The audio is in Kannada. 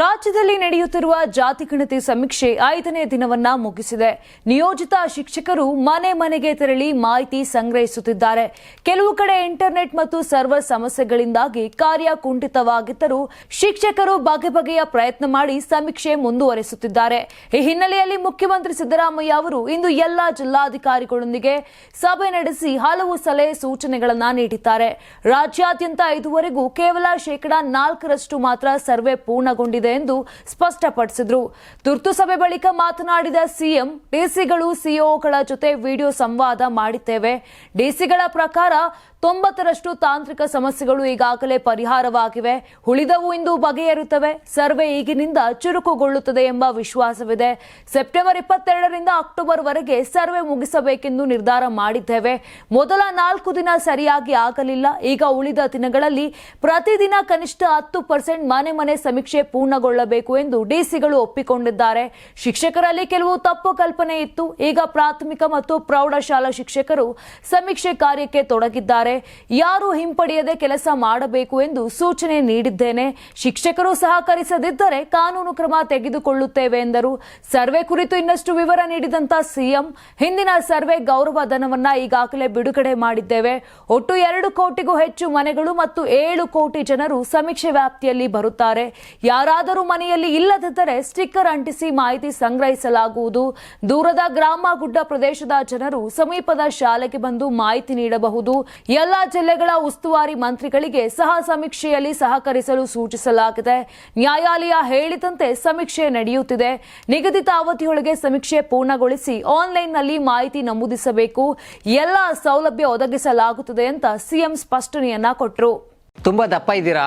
ರಾಜ್ಯದಲ್ಲಿ ನಡೆಯುತ್ತಿರುವ ಜಾತಿ ಗಣತಿ ಸಮೀಕ್ಷೆ ಐದನೇ ದಿನವನ್ನ ಮುಗಿಸಿದೆ. ನಿಯೋಜಿತ ಶಿಕ್ಷಕರು ಮನೆ ಮನೆಗೆ ತೆರಳಿ ಮಾಹಿತಿ ಸಂಗ್ರಹಿಸುತ್ತಿದ್ದಾರೆ. ಕೆಲವು ಕಡೆ ಇಂಟರ್ನೆಟ್ ಮತ್ತು ಸರ್ವರ್ ಸಮಸ್ಯೆಗಳಿಂದಾಗಿ ಕಾರ್ಯ ಕುಂಠಿತವಾಗಿದ್ದರೂ ಶಿಕ್ಷಕರು ಬಗೆ ಬಗೆಯ ಪ್ರಯತ್ನ ಮಾಡಿ ಸಮೀಕ್ಷೆ ಮುಂದುವರೆಸುತ್ತಿದ್ದಾರೆ. ಈ ಹಿನ್ನೆಲೆಯಲ್ಲಿ ಮುಖ್ಯಮಂತ್ರಿ ಸಿದ್ದರಾಮಯ್ಯ ಅವರು ಇಂದು ಎಲ್ಲಾ ಜಿಲ್ಲಾಧಿಕಾರಿಗಳೊಂದಿಗೆ ಸಭೆ ನಡೆಸಿ ಹಲವು ಸಲಹೆ ಸೂಚನೆಗಳನ್ನು ನೀಡಿದ್ದಾರೆ. ರಾಜ್ಯಾದ್ಯಂತ ಇದುವರೆಗೂ ಕೇವಲ ಶೇಕಡಾ ನಾಲ್ಕರಷ್ಟು ಮಾತ್ರ ಸರ್ವೆ ಪೂರ್ಣಗೊಂಡಿದೆ. ಎಂದು ಸ್ಪಷ್ಟಪಡಿಸಿದ್ರು. ತುರ್ತು ಸಭೆ ಬಳಿಕ ಮಾತನಾಡಿದ ಸಿಎಂ, ಡಿಸಿಗಳು ಸಿಇಒಗಳ ಜೊತೆ ವಿಡಿಯೋ ಸಂವಾದ ಮಾಡಿದ್ದೇವೆ. ಡಿಸಿಗಳ ಪ್ರಕಾರ ತೊಂಬತ್ತರಷ್ಟು ತಾಂತ್ರಿಕ ಸಮಸ್ಯೆಗಳು ಈಗಾಗಲೇ ಪರಿಹಾರವಾಗಿವೆ. ಉಳಿದವು ಇಂದು ಬಗೆಹರುತ್ತವೆ ಸರ್ವೆ ಈಗಿನಿಂದ ಚುರುಕುಗೊಳ್ಳುತ್ತದೆ ಎಂಬ ವಿಶ್ವಾಸವಿದೆ. ಸೆಪ್ಟೆಂಬರ್ ಇಪ್ಪತ್ತೆರಡರಿಂದ ಅಕ್ಟೋಬರ್ ವರೆಗೆ ಸರ್ವೆ ಮುಗಿಸಬೇಕೆಂದು ನಿರ್ಧಾರ ಮಾಡಿದ್ದೇವೆ. ಮೊದಲ ನಾಲ್ಕು ದಿನ ಸರಿಯಾಗಿ ಆಗಲಿಲ್ಲ. ಈಗ ಉಳಿದ ದಿನಗಳಲ್ಲಿ ಪ್ರತಿದಿನ ಕನಿಷ್ಠ ಹತ್ತು ಪರ್ಸೆಂಟ್ ಮನೆ ಮನೆ ಸಮೀಕ್ಷೆ ಪೂರ್ಣಗೊಳ್ಳಬೇಕು ಎಂದು ಡಿಸಿಗಳು ಒಪ್ಪಿಕೊಂಡಿದ್ದಾರೆ. ಶಿಕ್ಷಕರಲ್ಲಿ ಕೆಲವು ತಪ್ಪು ಕಲ್ಪನೆ ಇತ್ತು. ಈಗ ಪ್ರಾಥಮಿಕ ಮತ್ತು ಪ್ರೌಢಶಾಲಾ ಶಿಕ್ಷಕರು ಸಮೀಕ್ಷೆ ಕಾರ್ಯಕ್ಕೆ ತೊಡಗಿದ್ದಾರೆ. ಯಾರು ಹಿಂಪಡೆಯದೆ ಕೆಲಸ ಮಾಡಬೇಕು ಎಂದು ಸೂಚನೆ ನೀಡಿದ್ದೇನೆ. ಶಿಕ್ಷಕರು ಸಹಕರಿಸದಿದ್ದರೆ ಕಾನೂನು ಕ್ರಮ ತೆಗೆದುಕೊಳ್ಳುತ್ತೇವೆ ಎಂದರು. ಸರ್ವೆ ಕುರಿತು ಇನ್ನಷ್ಟು ವಿವರ ನೀಡಿದಂತ ಸಿಎಂ, ಹಿಂದಿನ ಸರ್ವೆ ಗೌರವ ಧನವನ್ನ ಈಗಾಗಲೇ ಬಿಡುಗಡೆ ಮಾಡಿದ್ದೇವೆ. ಒಟ್ಟು ಎರಡು ಕೋಟಿಗೂ ಹೆಚ್ಚು ಮನೆಗಳು ಮತ್ತು ಏಳು ಕೋಟಿ ಜನರು ಸಮೀಕ್ಷೆ ವ್ಯಾಪ್ತಿಯಲ್ಲಿ ಬರುತ್ತಾರೆ. ಯಾರಾದರೂ ಮನೆಯಲ್ಲಿ ಇಲ್ಲದಿದ್ದರೆ ಸ್ಟಿಕ್ಕರ್ ಅಂಟಿಸಿ ಮಾಹಿತಿ ಸಂಗ್ರಹಿಸಲಾಗುವುದು. ದೂರದ ಗ್ರಾಮ ಗುಡ್ಡ ಪ್ರದೇಶದ ಜನರು ಸಮೀಪದ ಶಾಲೆಗೆ ಬಂದು ಮಾಹಿತಿ ನೀಡಬಹುದು. ಎಲ್ಲಾ ಜಿಲ್ಲೆಗಳ ಉಸ್ತುವಾರಿ ಮಂತ್ರಿಗಳಿಗೆ ಸಹ ಸಮೀಕ್ಷೆಯಲ್ಲಿ ಸಹಕರಿಸಲು ಸೂಚಿಸಲಾಗಿದೆ. ನ್ಯಾಯಾಲಯ ಹೇಳಿದಂತೆ ಸಮೀಕ್ಷೆ ನಡೆಯುತ್ತಿದೆ. ನಿಗದಿತ ಅವಧಿಯೊಳಗೆ ಸಮೀಕ್ಷೆ ಪೂರ್ಣಗೊಳಿಸಿ ಆನ್ಲೈನ್ನಲ್ಲಿ ಮಾಹಿತಿ ನಮೂದಿಸಬೇಕು. ಎಲ್ಲ ಸೌಲಭ್ಯ ಒದಗಿಸಲಾಗುತ್ತದೆ ಅಂತ ಸಿಎಂ ಸ್ಪಷ್ಟನೆಯನ್ನ ಕೊಟ್ಟರು ತುಂಬಾ ದಪ್ಪ ಇದ್ದೀರಾ?